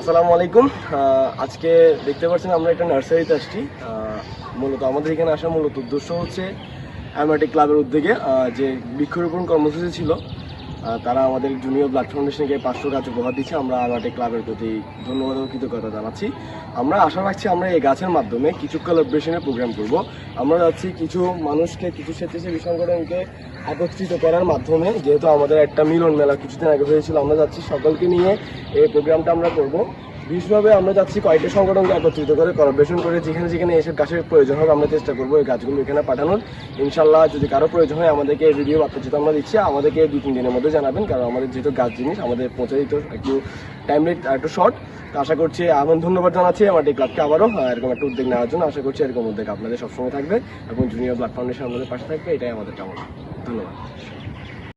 আসসালামু আলাইকুম। আজকে দেখতে পাচ্ছেন আমরা একটা নার্সারিতে আসছি। মূলত আমাদের এখানে আসার মূলত উদ্দেশ্য হচ্ছে অ্যামাটিক ক্লাবের উদ্যোগে যে বৃক্ষরোপণ কর্মসূচি ছিল তারা আমাদের জুনিয়র ব্লাড ফাউন্ডেশনকে পাঁচশো গাছ উপহার দিচ্ছে। আমরা অ্যামাটিক ক্লাবের প্রতি ধন্যবাদ ও কৃতজ্ঞতা জানাচ্ছি। আমরা আশা রাখছি আমরা এই গাছের মাধ্যমে কিছু কোলাবরেশনের প্রোগ্রাম করব। আমরা যাচ্ছি কিছু মানুষকে, কিছু স্বেচ্ছাসেবী সংগঠনকে একত্রিত করার মাধ্যমে, যেহেতু আমাদের একটা মিলন মেলা কিছুদিন আগে হয়েছিল, আমরা যাচ্ছি সকলকে নিয়ে, এই প্রোগ্রামটা আমরা করব। বিশেষভাবে আমরা যাচ্ছি কয়েকটা সংগঠনকে একত্রিত করে কোলাবরেশন করে যেখানে যেখানে এসব গাছের প্রয়োজন হবে আমরা চেষ্টা করব এই গাছগুলো এখানে পাঠানোর। ইনশাল্লাহ যদি কারও প্রয়োজন হয় আমাদেরকে ভিডিও বার্তা যেহেতু আমরা দিচ্ছি আমাদেরকে দু তিন দিনের মধ্যে জানাবেন কারণ আমাদের যেহেতু গাছ জিনিস আমাদের পৌঁছে দিতে একটু টাইম রেট একটু শর্ট তো আশা করছি এমন ধন্যবাদ জানাচ্ছি আমার এই ক্লাবকে আবারও আহ, এরকম একটা উদ্যোগ নেওয়ার জন্য। আশা করছি এরকম উদ্যোগ আপনাদের সবসময় থাকবে। এবং জুনিয়র ব্লাড ফাউন্ডেশন আমাদের পাশে থাকবে এটাই আমাদের কামনা। ধন্যবাদ।